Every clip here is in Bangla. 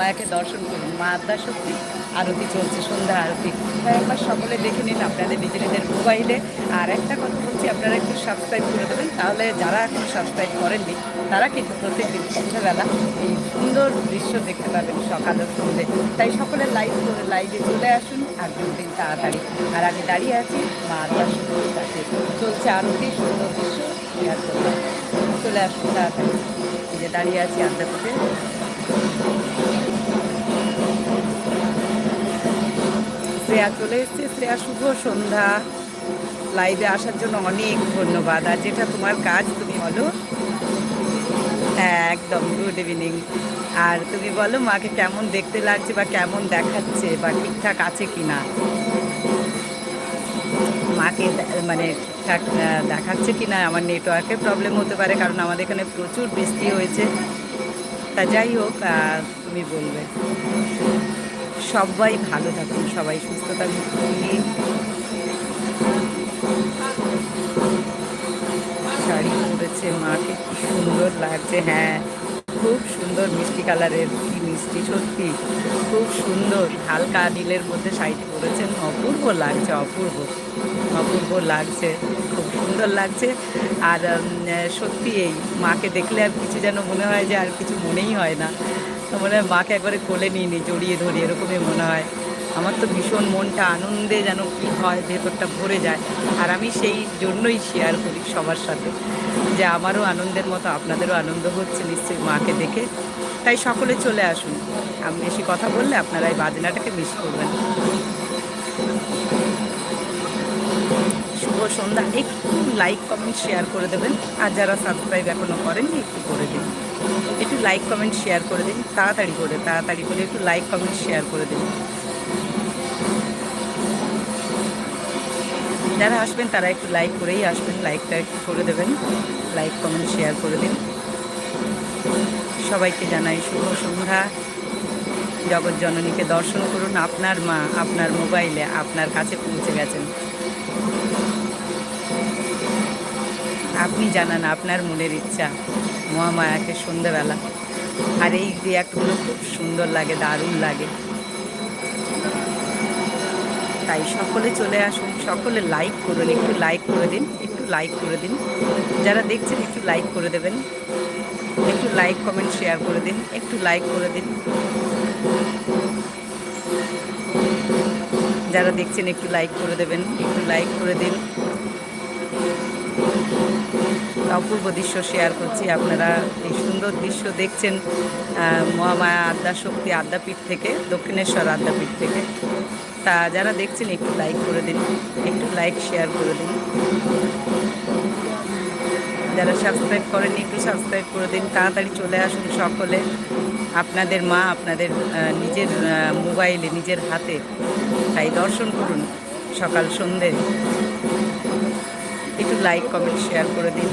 মহামায়াকে দর্শন করুন, মা আদ্যা সত্যি আরতি চলছে, সন্ধ্যা আরতি। তাই একবার সকলে দেখে নিন আপনাদের নিজে নিজের মোবাইলে। আর একটা কথা বলছি, আপনারা একটু সাবস্ক্রাইব করে দেবেন। তাহলে যারা এখন সাবস্ক্রাইব করেননি, তারা কিন্তু প্রত্যেকদিন সন্ধ্যাবেলা এই সুন্দর দৃশ্য দেখতে পাবেন সকাল ও সন্ধ্যে তাই সকলে লাইভ করে লাইভে চলে আসুন আর দিন তাড়াতাড়ি। আর আমি দাঁড়িয়ে আছি, মা আল্লাহ সুন্দর কাছে। চলছে আরতি, সুন্দর দৃশ্য চলে আসুন তাড়াতাড়ি। যে দাঁড়িয়ে আছি আদ্যাপীঠে। শ্রেয়া চলে এসছে। শ্রেয়া, শুভ সন্ধ্যা। লাইভে আসার জন্য অনেক ধন্যবাদ। আর যেটা তোমার কাজ, তুমি বলো। হ্যাঁ একদম গুড ইভিনিং আর তুমি বলো, মাকে কেমন দেখতে লাগছে বা কেমন দেখাচ্ছে বা ঠিকঠাক আছে কি না মাকে মানে ঠিকঠাক দেখাচ্ছে কি না আমার নেটওয়ার্কের প্রবলেম হতে পারে, কারণ আমাদের এখানে প্রচুর বৃষ্টি হয়েছে। তা যাই হোক তুমি বলবে। সবাই ভালো থাকুন, সবাই সুস্থ থাকুন। শাড়ি পরেছে, মাকে কি সুন্দর লাগছে হ্যাঁ। খুব সুন্দর মিষ্টি কালারের, কি মিষ্টি, সত্যি। খুব সুন্দর, হালকা নীলের মধ্যে শাড়িটি পরেছেন অপূর্ব লাগছে, অপূর্ব। অপূর্ব লাগছে, খুব সুন্দর লাগছে। আর সত্যি এই মাকে দেখলে আর কিছু যেন মনে হয় যে আর কিছু মনেই হয় না। মনে হয় মাকে একবারে কোলে নিয়ে নিই জড়িয়ে ধরি, এরকমই মনে হয়। আমার তো ভীষণ মনটা আনন্দে যেন কী হয়, ভেতরটা ভরে যায়। আর আমি সেই জন্যই শেয়ার করি সবার সাথে, যে আমারও আনন্দের মতো, আপনাদেরও আনন্দ হচ্ছে নিশ্চয়ই মাকে দেখে। তাই সকলে চলে আসুন। আমি বেশি কথা বললে আপনারা এই বাজনাটাকে মিস করবেন শুভ সন্ধ্যা। একটু লাইক কমেন্ট শেয়ার করে দেবেন। আর যারা সাবস্ক্রাইব এখনও করেননি, একটু করে দিন। একটু লাইক কমেন্ট শেয়ার করে দিন। তাড়াতাড়ি করে তাড়াতাড়ি করে একটু লাইক কমেন্ট শেয়ার করে দিন। যারা আসবেন, তারা একটু লাইক করেই আসবেন লাইকটা একটু করে দেবেন। লাইক কমেন্ট শেয়ার করে দিন। সবাইকে জানাই শুভ সন্ধ্যা। জগৎ জননীকে দর্শন করুন। আপনার মা আপনার মোবাইলে আপনার কাছে পৌঁছে গেছেন। আপনি জানান, আপনার মনের ইচ্ছা। মহামায়াকে সন্ধ্যেবেলা। আর এই রিয়াক্টগুলো খুব সুন্দর লাগে, দারুণ লাগে। তাই সকলে চলে আসুন, সকলে লাইক করুন, একটু লাইক করে দিন, একটু লাইক করে দিন। যারা দেখছেন, একটু লাইক করে দেবেন। একটু লাইক কমেন্ট শেয়ার করে দিন, একটু লাইক করে দিন। যারা দেখছেন, একটু লাইক করে দেবেন, একটু লাইক করে দিন। অপূর্ব দৃশ্য শেয়ার করছি। আপনারা এই সুন্দর দৃশ্য দেখছেন মহামায়া আদ্যা শক্তি আদ্যাপীঠ থেকে, দক্ষিণেশ্বর আদ্যাপীঠ থেকে। তা যারা দেখছেন, একটু লাইক করে দিন, একটু লাইক শেয়ার করে দিন। যারা সাবস্ক্রাইব করেন একটু সাবস্ক্রাইব করে দিন। তাড়াতাড়ি চলে আসুন সকলে। আপনাদের মা, আপনাদের নিজের মোবাইলে নিজের হাতে তাই দর্শন করুন সকাল সন্ধে। একটু লাইক কমেন্ট শেয়ার করে দিন।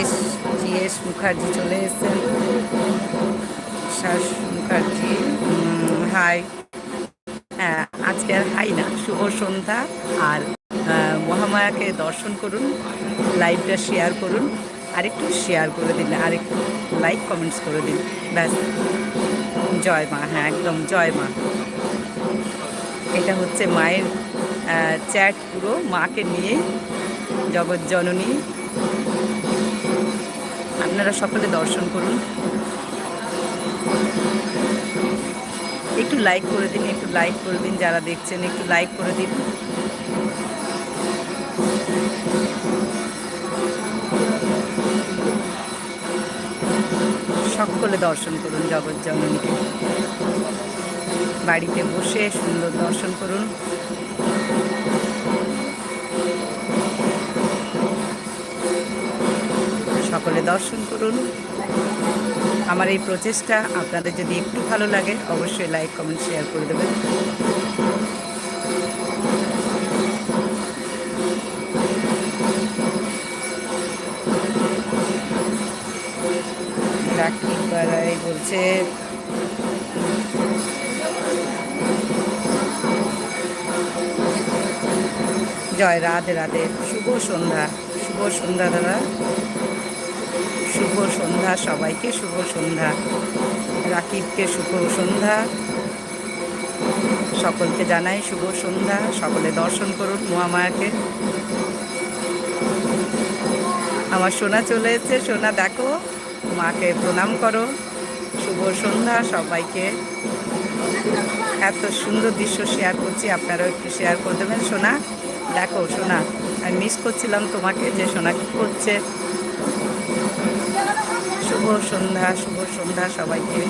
এস জি এস মুখার্জি চলে এসেছেন। শ্বাস মুখার্জি হাই হ্যাঁ আজকে আর হাই না। শুভ সন্ধ্যা। আর মহামায়াকে দর্শন করুন লাইভটা শেয়ার করুন। আর একটু শেয়ার করে দিন আর একটু লাইক কমেন্টস করে দিন। ব্যাস। জয় মা হ্যাঁ একদম জয় মা। এটা হচ্ছে মায়ের চ্যাট পুরো মাকে নিয়ে, জগৎ জননী। আপনারা সকলে দর্শন করুন। একটু লাইক করে দিন, একটু লাইক করে দিন, যারা দেখছেন, একটু লাইক করে দিন। সকলে দর্শন করুন জগৎ জননীকে। বাড়িতে বসে সুন্দর দর্শন করুন। সকলে দর্শন করুন। আমার এই প্রচেষ্টা আপনাদের যদি একটু ভালো লাগে, অবশ্যই লাইক, কমেন্ট, শেয়ার করে দেবেন। বলছে জয়, রাধে রাধে। শুভ সন্ধ্যা শুভ সন্ধ্যা দাদা। শুভ সন্ধ্যা সবাইকে, শুভ সন্ধ্যা। রাকিবকে শুভ সন্ধ্যা। সকলকে জানাই শুভ সন্ধ্যা। সকলে দর্শন করুন মহামায়াকে। আমার সোনা চলে এসছে। সোনা, দেখো, মাকে প্রণাম করো। শুভ সন্ধ্যা সবাইকে। এত সুন্দর দৃশ্য শেয়ার করছি, আপনারাও একটু শেয়ার করে দেবেন। সোনা দেখো সোনা আমি মিস করছিলাম তোমাকে যে সোনা কী করছে। শুভ সন্ধ্যা শুভ সন্ধ্যা সবাইকে।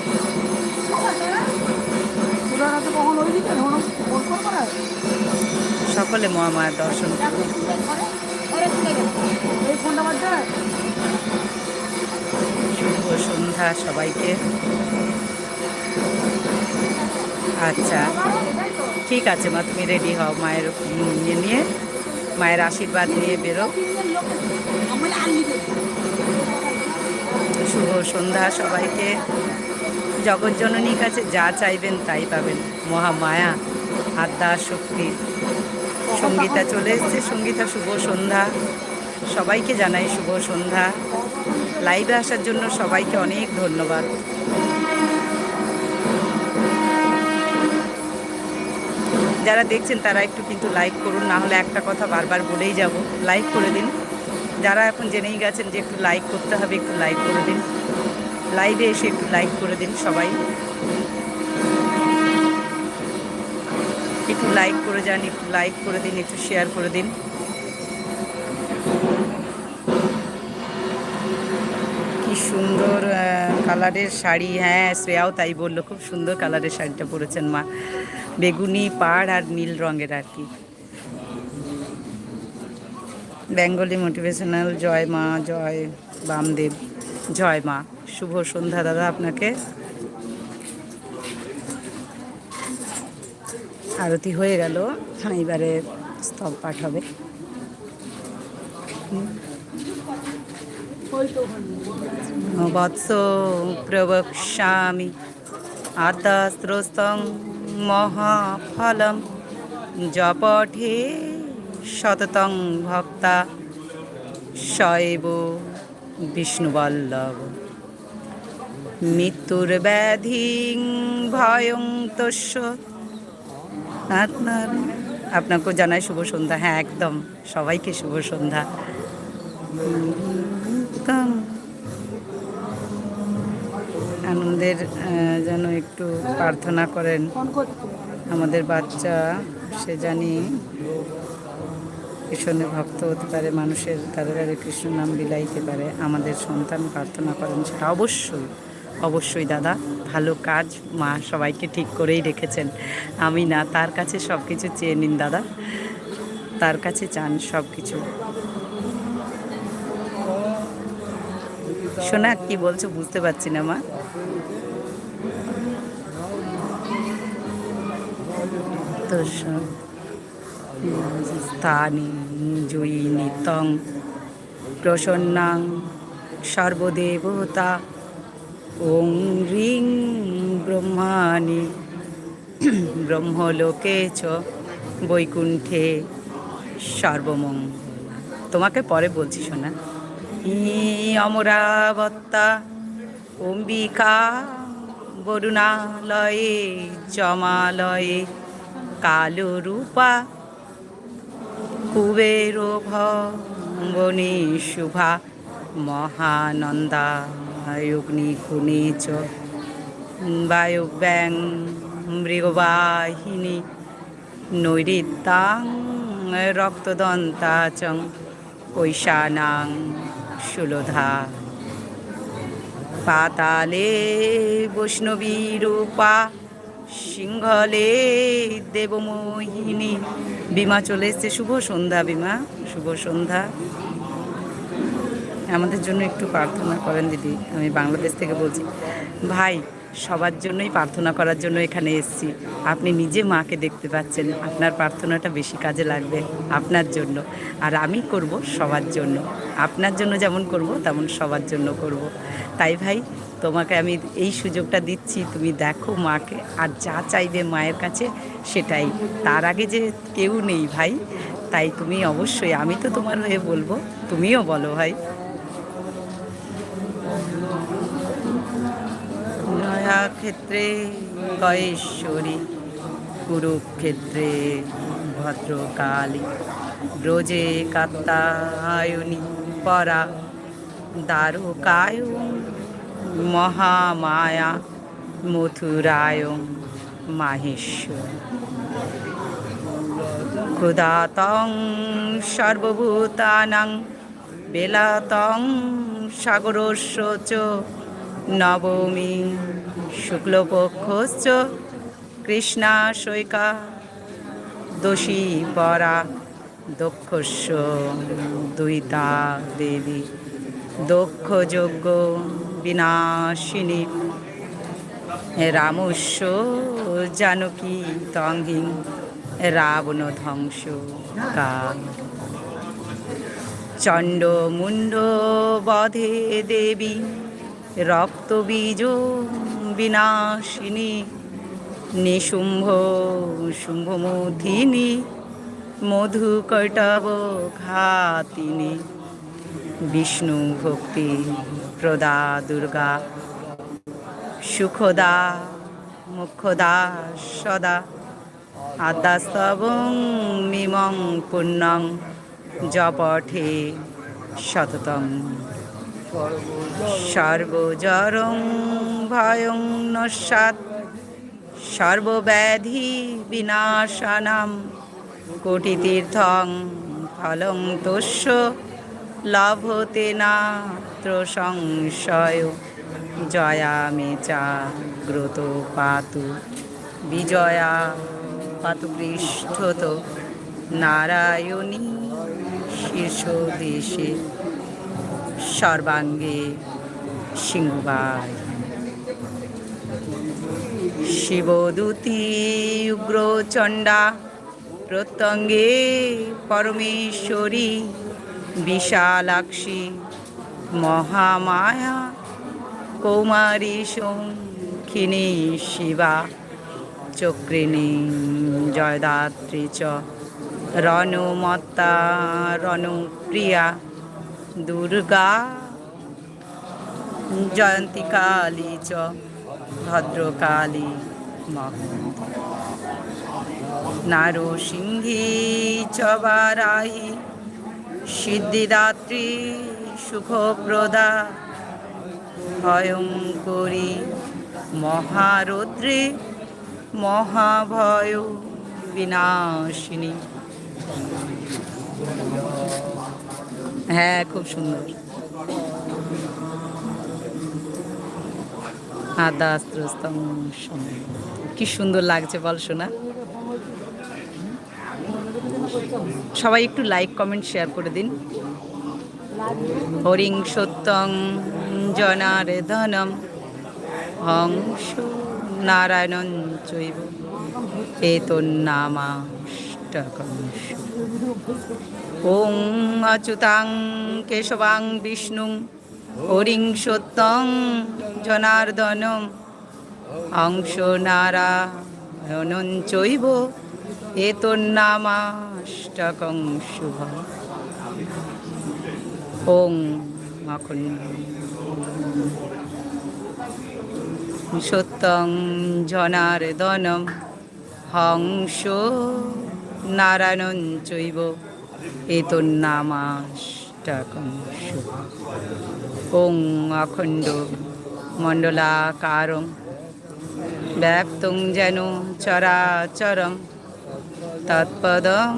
সকলে মহামায়ার দর্শন শুভ সন্ধ্যা সবাইকে। আচ্ছা। ঠিক আছে, মা, তুমি রেডি হও, মায়ের নিয়ে নিয়ে, মায়ের আশীর্বাদ নিয়ে বেরো। শুভ সন্ধ্যা সবাইকে। জগৎজননীর কাছে যা চাইবেন তাই পাবেন। মহামায়া আদ্যা, শক্তি। সঙ্গীতা চলে এসছে, সঙ্গীতা শুভ সন্ধ্যা। সবাইকে জানাই শুভ সন্ধ্যা। লাইভে আসার জন্য সবাইকে অনেক ধন্যবাদ। যারা দেখছেন তারা একটু কিন্তু লাইক করুন না হলে একটা কথা বারবার বলেই যাব। লাইক করে দিন। যারা এখন জেনেই গেছেন যে একটু লাইক করতে হবে, একটু লাইক করে দিন। লাইভে এসে একটু লাইক করে দিন সবাই। একটু লাইক করে যান, একটু লাইক করে দিন, একটু শেয়ার করে দিন। কি সুন্দর কালারের শাড়ি হ্যাঁ শ্রেয়াও তাই বলল, খুব সুন্দর কালারের শাড়িটা পরেছেন মা। বেগুনি, পাড় আর নীল রঙের আর কি। বেঙ্গলি মোটিভেশনাল, জয় মা, জয় বামদেব, জয় মা। শুভ সন্ধ্যা দাদা আপনাকে। আরতি হয়ে গেল, এবারে স্তব পাঠ হবে। বৎস প্রবক্ষ্যামি আদ্যাস্ত্রস্তং মহাফলম জপঠে শততং ভক্তা শৈব বিষ্ণুবল্লভ মৃত্যুর ব্যাধি ভয়ং তস্য আপনার, আপনাকেও জানাই শুভ সন্ধ্যা। হ্যাঁ একদম। সবাইকে শুভ সন্ধ্যা। একদম আনন্দের যেন একটু প্রার্থনা করেন। আমাদের বাচ্চা, সে জানি কৃষ্ণের ভক্ত হতে পারে, মানুষের দ্বারা দ্বারা কৃষ্ণ নাম বিলাইতে পারে, আমাদের সন্তান প্রার্থনা করেন সেটা অবশ্যই অবশ্যই দাদা, ভালো কাজ, মা সবাইকে ঠিক করেই রেখেছেন। আমি না, তার কাছে সব কিছু চেয়ে নিন দাদা, তার কাছে চান সব কিছু শোনা, কি বলছো বুঝতে পারছি না মা। তো জয়ী নিতং প্রসন্নাং সর্বদেবতা। ওং রিং ব্রহ্মাণি। ব্রহ্মলোকে চ বৈকুণ্ঠে সর্বমঙ্গল। তোমাকে পরে বলছি শোনা। অমরাবত্তা, অম্বিকা বরুণালয়ে, জমালয়ে কালো রূপা কুবের ভঙ্গনে শুভা মহানন্দা অগ্নি অগ্নিগুণে চ, বায়ুব্যাং মৃগবাহিনী নৈরিত্যাং রক্তদন্তাচং, কৈশানাং সুলধা। পাতালে বৈষ্ণবী রূপা, সিংহলে দেবমোহিনী। বিমা চলে এসছে। শুভ সন্ধ্যা বিমা, শুভ সন্ধ্যা। আমাদের জন্য একটু প্রার্থনা করেন দিদি, আমি বাংলাদেশ থেকে বলছি। ভাই সবার জন্যই, প্রার্থনা করার জন্য এখানে এসেছি। আপনি নিজে মাকে দেখতে পাচ্ছেন, আপনার প্রার্থনাটা বেশি কাজে লাগবে আপনার জন্য। আর আমি করব সবার জন্য। আপনার জন্য যেমন করব, তেমন সবার জন্য করব। তাই ভাই, তোমাকে আমি এই সুযোগটা দিচ্ছি, তুমি দেখো মাকে, আর যা চাইবে মায়ের কাছে সেটাই। তার আগে যে কেউ নেই ভাই, তাই তুমি অবশ্যই, আমি তো তোমার হয়ে বলব, তুমিও বলো ভাই। যুদ্ধাক্ষেত্রে কয়েশ্বরী, কুরুক্ষেত্রে ভদ্রকালী, ব্রজে কাত্তায়নী, পরা দ্বারকায় মহামায়া মথুরায় মাহেশ্বর। ক্ষুধাতং সর্বভূতানাং, বেলাতং সাগরস্য চ নবমী, শুক্লপক্ষশ্চ কৃষ্ণা শৈকা দোষী পরা, দক্ষস্য, দুইতা দেবী, দক্ষযজ্ঞ, বিনাশিনী, রামস্য, জানকী তঙ্গিং রাবণ ধ্বংস, কাল। চণ্ড মুণ্ড বধে দেবী রক্তবীজ বিনাশিনী নিশুম্ভ শুম্ভমথিনী মধুকৈটব ঘাতিনী, বিষ্ণু ভক্তি প্রদা দুর্গা, সুখদা মুখদা সদা, আদ্যাস্তবং মিমং পুণ্যং, জপঠে সততং সর্বজরং ভয়ং নস্যাৎ। সর্বব্যাধি বিনাশানাম। কোটিতীর্থং ফলং তস্য লভতে নাত্র সংশয়। জয়া মে চাগ্রত পাতু। বিজয়া পাতু পৃষ্ঠত। নারায়ণী শীর্ষ দেশে সর্বাঙ্গে সিংহবাই শিবদূতি উগ্রচণ্ডা, প্রত্যঙ্গে পরমেশ্বরী, বিশালাক্ষী, মহামায়া, কৌমারী সংখিনী শিবা, চক্রিণী জয়দাত্রী চ রণমত্তা রণপ্রিয়া। দুর্গা জয়ন্তী কালী চ ভদ্রকালী নারসিংহী চ বারাহি সিদ্ধিদাত্রী সুখপ্রদা ভয়ঙ্করী মহারৌদ্রে মহাভয় বিনাশিনী হ্যাঁ খুব সুন্দর। আদা আদাস্ত্রস্তম কি সুন্দর লাগছে, বল শোনা। সবাই একটু লাইক কমেন্ট শেয়ার করে দিন। হরিং সত্যং জনার ধনম হংস নারায়ণন চৈব এতন্নামাষ্টকং ওং অচ্যুতাং কেশবাং বিষ্ণুং হরিং সত্যং জনার্দনম হংস নারায়ণন চৈব এতন্নামাষ্টকং শুভ ওং অখণ্ড সত্যং জনার্দনম হংস নারায়ণন চৈব এতন্নামাষ্টকং ওং অখণ্ড মণ্ডলাকারং ব্যক্তং যেন চরাচরম তৎপদং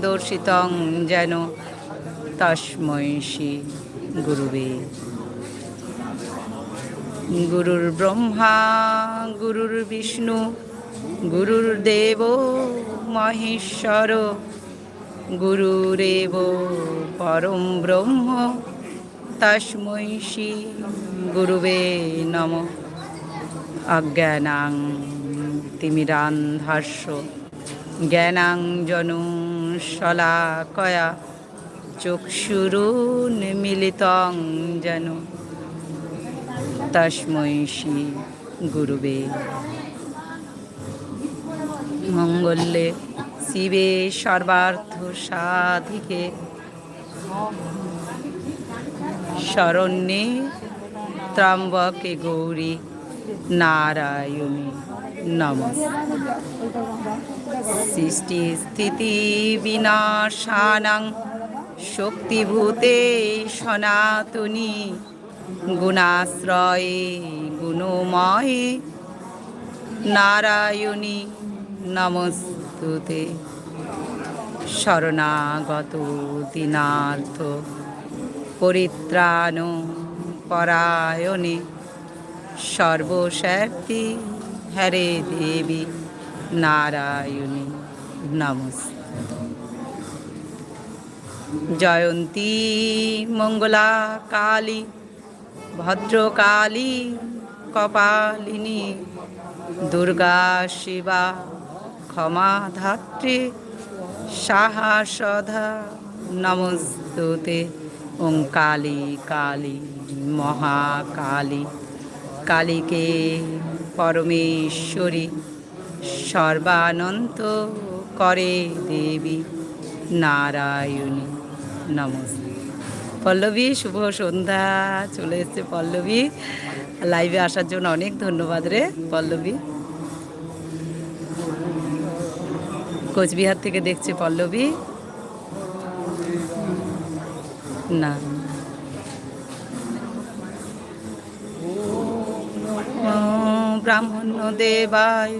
দর্শিতং যেন তস্মৈ শ্রী গুরুবে গুরুর ব্রহ্মা গুরুর বিষ্ণু গুরুর্দেব মহেশ্বর গুরুরেব পরম ব্রহ্ম তস্মৈ শ্রী গুরুবে নম অজ্ঞানাং তিমিরান্ধাস্য জ্ঞানাঞ্জন শলাকয়া চক্ষুরুন্মিলিতং যেন তস্মৈ শ্রী গুরুবে মঙ্গলে শিবে সর্বার্থ সাধিকে শরণ্যে ত্রম্বকে গৌরী নারায়ণী নমস্তে সৃষ্টি স্থিতি বিনাশানাং শক্তিভূতে সনাতনী গুণাশ্রয়ে গুণময়ে। নারায়ণী নমস্তুতে শরণাগত দিনার্থ পরিত্রাণ পরায়ণে সর্বশক্তি হরে দেবী নারায়ণী নমস্তে। জয়ন্তী মঙ্গলা কালী ভদ্রকালী, কপালিনী, দুর্গা শিবা ক্ষমা ধাত্রী সাহাসধা নমস্তুতে ওং কালী কালী মহাকালী। কালীকে পরমেশ্বরী সর্বানন্ত করে দেবী নারায়ণী। নমস্তে। পল্লবী, শুভ সন্ধ্যা। চলে এসছে পল্লবী। লাইভে আসার জন্য অনেক ধন্যবাদ রে পল্লবী। কোচবিহার থেকে দেখছে পল্লবী। না। ব্রাহ্মণ দেবায়,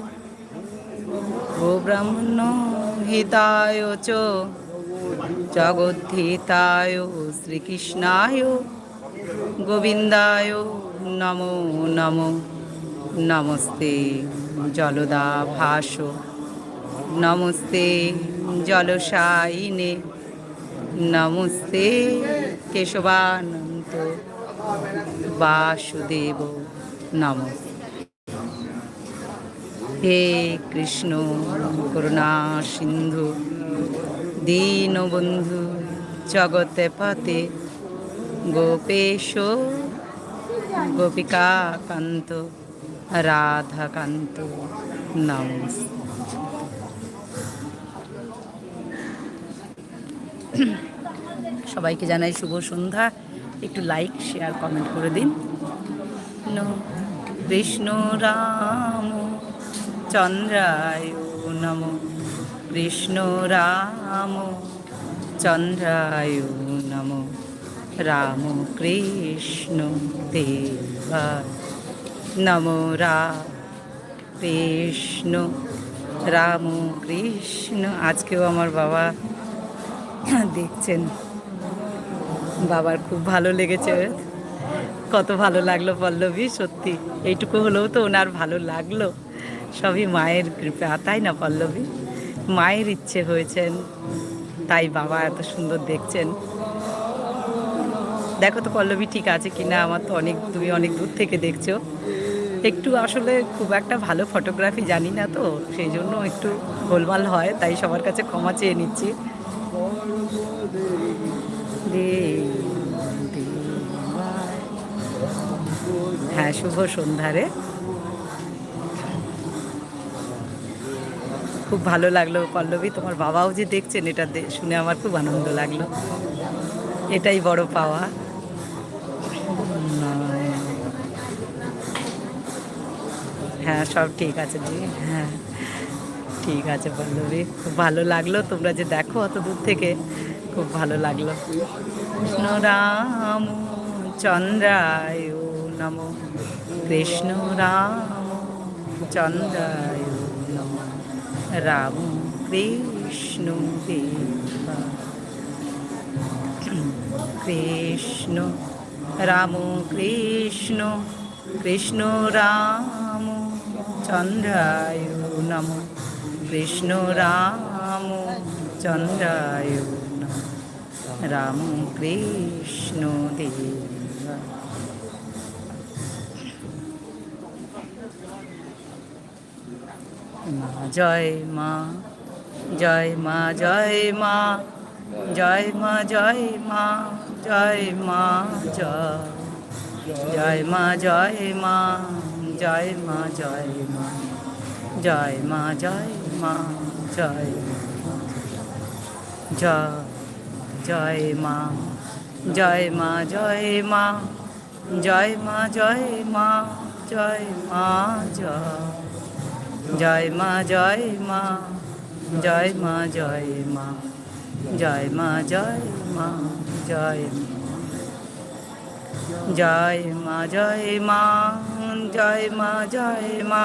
ও ব্রাহ্মণ হিতায় চ, জগদ্ধিতায় শ্রীকৃষ্ণায়, গোবিন্দায় নমো নমো। নমস্তে জলদা ভাস নমস্তে জলসাইনে নমস্তে, কেশবানন্ত বাসুদেব। নমস্তে। হে কৃষ্ণ, করুণা সিন্ধু, দীনবন্ধু জগতে পাতে গোপেশ, গোপিকাকান্ত, রাধাকান্ত। নমস্তে। সবাইকে জানাই শুভ সন্ধ্যা। একটু লাইক শেয়ার কমেন্ট করে দিন। কৃষ্ণ রাম, চন্দ্রায় নম। কৃষ্ণ রাম, চন্দ্রায় নম। রাম কৃষ্ণ দেবা নম। রা কৃষ্ণ, রাম কৃষ্ণ। আজকেও আমার বাবা দেখছেন। বাবার খুব ভালো লেগেছে। কত ভালো লাগল পল্লবী, সত্যি। এইটুকু হলেও তো ওনার ভালো লাগল। সবই মায়ের কৃপা, তাই না পল্লবী? মায়ের ইচ্ছে হয়েছেন, তাই বাবা এত সুন্দর দেখছেন। দেখো তো পল্লবী ঠিক আছে কিনা, আমার তো অনেক, তুমি অনেক দূর থেকে দেখছ। একটু আসলে খুব একটা ভালো ফটোগ্রাফি জানি না তো, সেই জন্য একটু গোলমাল হয়, তাই সবার কাছে ক্ষমা চেয়ে নিচ্ছি। হ্যাঁ শুভ সন্ধ্যারে। খুব ভালো লাগল পল্লবী, তোমার বাবাও যে দেখছেন এটা শুনে আমার খুব আনন্দ লাগল। এটাই বড় পাওয়া। হ্যাঁ সব ঠিক আছে দিদি হ্যাঁ। ঠিক আছে পল্লবী খুব ভালো লাগল তোমরা যে দেখো অত দূর থেকে। খুব ভালো লাগল। কৃষ্ণ রাম, চন্দ্রায় নম। কৃষ্ণ রাম, চন্দ্রায় নম। রাম কৃষ্ণ কৃষ্ণ রাম কৃষ্ণ কৃষ্ণ রাম, চন্দ্রায় নম। কৃষ্ণ রাম চন্দ্রায় রাম কৃষ্ণ দেবা মা জয় মা জয় মা জয় মা জয় মা জয় মা জয় মা জয় মা জয় মা জয় মা জয় মা জয় মা জয় মা জয় জয় জয় মা জয় মা জয় মা জয় মা জয় মা জয় মা জয় জয় মা জয় মা জয় মা জয় মা জয় মা জয় মা জয় জয় মা জয় মা জয় মা জয় মা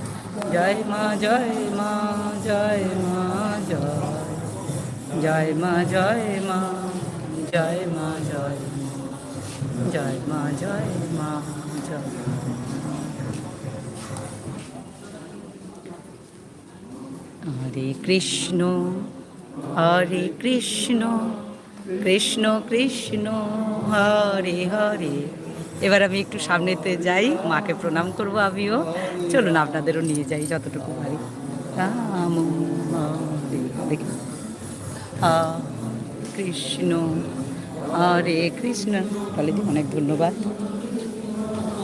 জয় মা জয় মা জয় মা, জয়। জয় মা জয় মা জয় মা, জয় জয় মা জয় মা, জয় হরে কৃষ্ণ হরে কৃষ্ণ কৃষ্ণ কৃষ্ণ, হরে হরে। এবার আমি একটু সামনেতে যাই মাকে প্রণাম করব আমিও। চলুন আপনাদেরও নিয়ে যাই যতটুকু পারি। দেখি কৃষ্ণ। হরে কৃষ্ণ। তাহলে অনেক ধন্যবাদ।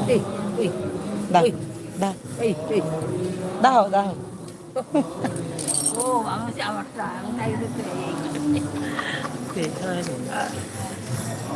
এই, এই, দাও দাও। এই, এই, দাও দাও। ও আমি আমারটা নাই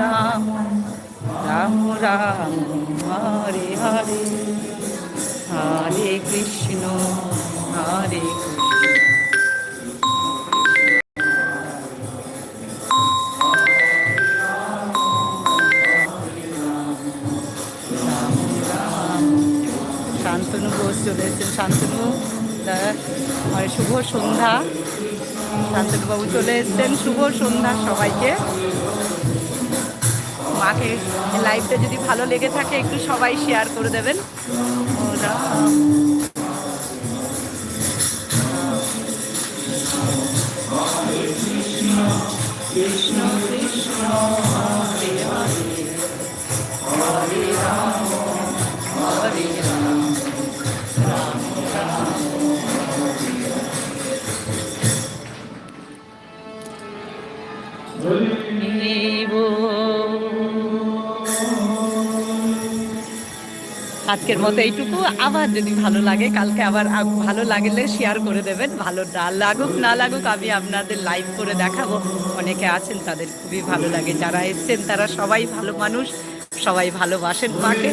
রাম রাম রাম, হরে হরে। হরে কৃষ্ণ, হরে শান্তনু ঘোষ চলে এসেছেন। শান্তনু মানে শুভ সন্ধ্যা। শান্তনুবাবু চলে এসেছেন। শুভ সন্ধ্যা সবাইকে। মাকে লাইভটা যদি ভালো লেগে থাকে একটু সবাই শেয়ার করে দেবেন। কৃষ্ণ কৃষ্ণ আজকের মতো এইটুকু। আবার যদি ভালো লাগে, কালকে আবার ভালো লাগলে শেয়ার করে দেবেন। ভালো না লাগুক না লাগুক, আমি আপনাদের লাইভ করে দেখাবো। অনেকে আছেন, তাদের খুবই ভালো লাগে। যারা এসছেন, তারা সবাই ভালো মানুষ, সবাই ভালোবাসেন মাকে।